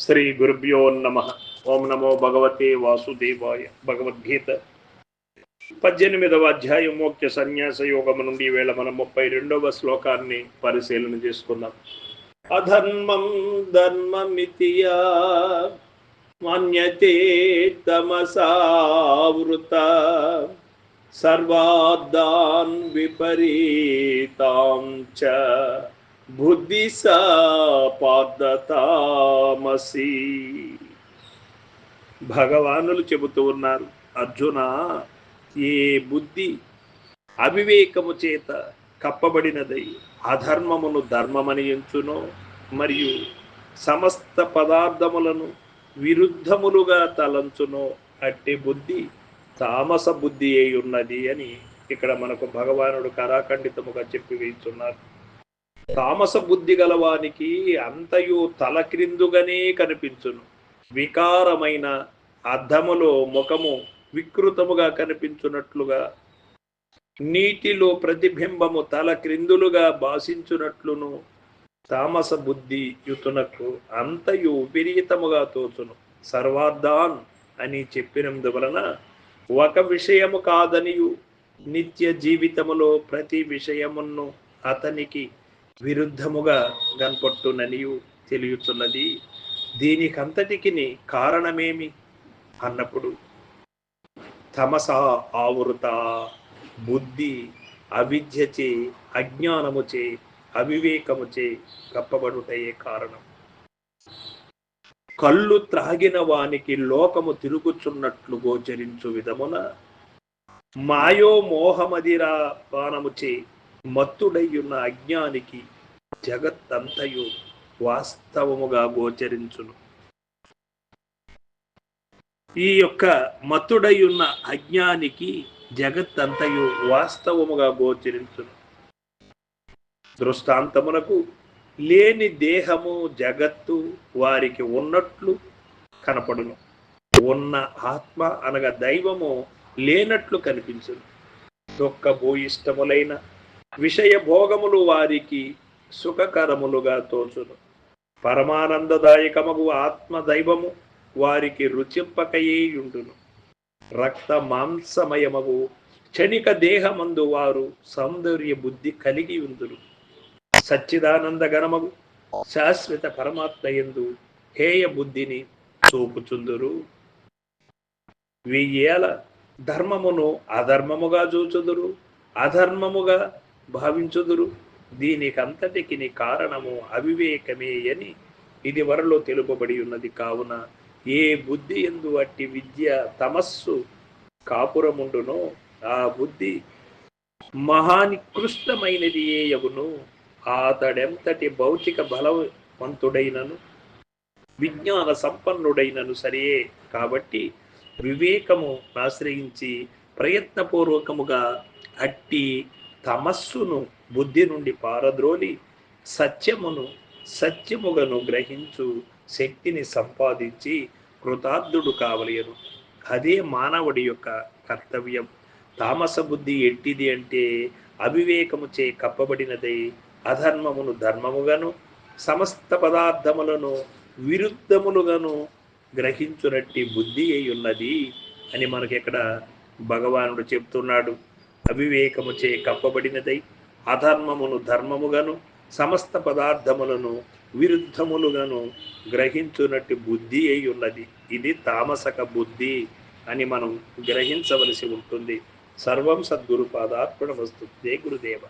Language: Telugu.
శ్రీ గురుభ్యో నమ. ఓం నమో భగవతే వాసుదేవాయ భగవద్గీత. పద్దెనిమిదవ అధ్యాయం మోక్ష సన్యాస యోగము నుండి వేళ మనం ముప్పై రెండవ శ్లోకాన్ని పరిశీలన చేసుకుందాం. అధర్మం ధర్మమితియా మన్యతే తమసావృత సర్వాదాన్ విపరీతాం చ బుద్ధి పాదతామసి భగవానులు చెబుతూ ఉన్నారు అర్జున ఏ బుద్ధి అవివేకము చేత కప్పబడినదై అధర్మమును ధర్మమని ఎంచునో మరియు సమస్త పదార్థములను విరుద్ధములుగా తలంచునో అట్టి బుద్ధి తామస బుద్ధి అయి ఉన్నది అని ఇక్కడ మనకు భగవానుడు కరాఖండితముగా చెప్పి వేస్తున్నారు తామస బుద్ధి గలవానికి అంతయు తలక్రిందుగానే కనిపించును. వికారమైన అద్దములో ముఖము వికృతముగా కనిపించున్నట్లుగా నీటిలో ప్రతిబింబము తల క్రిందులుగా భాషించున్నట్లును తామస బుద్ధి యుతునకు అంతయు విపరీతముగా తోచును. సర్వార్థాన్ అని చెప్పినందువలన ఒక విషయము కాదనియు. నిత్య జీవితములో ప్రతి విషయమును అతనికి విరుద్ధముగా కనపట్టుననియు తెలియచున్నది. దీనికంతటికి కారణమేమి? అన్నప్పుడు తమస ఆవృత బుద్ధి అవిద్యచే అజ్ఞానముచే అవివేకముచే కప్పబడుటయే కారణం. కళ్ళు త్రాగిన వానికి లోకము తిరుగుచున్నట్లు గోచరించు విధమున మాయో మోహమదిరా పానముచే మత్తుడయ్యున్న అజ్ఞానికి జగత్తంతయు వాస్తవముగా గోచరించును. ఈ యొక్క మత్తుడై ఉన్న అజ్ఞానికి జగత్తంతయు వాస్తవముగా గోచరించును. దృష్టాంతమునకు లేని దేహము జగత్తు వారికి ఉన్నట్లు కనపడును. ఉన్న ఆత్మ అనగా దైవము లేనట్లు కనిపించును. దుఃఖ భూయిష్టములైన విషయ భోగములు వారికి సుఖకరములుగా తోచును. పరమానందదాయకమగు ఆత్మ దైవము వారికి రుచింపకయే ఉండును రక్త మాంసమయమగు క్షణిక దేహమందు వారు సౌందర్య బుద్ధి కలిగి ఉందురు సచ్చిదానంద గణమగు శాశ్వత పరమాత్మ ఎందు హేయ బుద్ధిని చూపుచుందురు. వెయ్యేల ధర్మమును అధర్మముగా చూచుదురు. అధర్మముగా భావించుదురు. దీనికంతటికి కారణము అవివేకమే అని ఇది వరలో తెలుపబడి ఉన్నది. కావున ఏ బుద్ధి ఎందు అట్టి విద్య తమస్సు కాపురముండునో ఆ బుద్ధి మహానికృష్టమైనది ఏ యగును? అతడెంతటి భౌతిక బలవంతుడైనను? విజ్ఞాన సంపన్నుడైనను సరే. కాబట్టి వివేకము ఆశ్రయించి ప్రయత్నపూర్వకముగా అట్టి తమస్సును బుద్ధి నుండి పారద్రోలి సత్యమును సత్యముగను గ్రహించు శక్తిని సంపాదించి కృతార్థుడు కావలేను అదే మానవుడి యొక్క కర్తవ్యం. తామస బుద్ధి ఎట్టిది అంటే అవివేకముచే కప్పబడినదై అధర్మమును ధర్మముగాను సమస్త పదార్థములను విరుద్ధములుగాను గ్రహించునట్టి బుద్ధి అయి ఉన్నది అని మనకి ఇక్కడ భగవానుడు చెప్తున్నాడు. అవివేకముచే కప్పబడినదై అధర్మమును ధర్మముగాను సమస్త పదార్థములను విరుద్ధములుగాను గ్రహించునట్టు బుద్ధి అయి ఉన్నది ఇది తామసక బుద్ధి అని మనం గ్రహించవలసి ఉంటుంది. సర్వం సద్గురు పాదార్పణ వస్తు. దే గురుదేవ.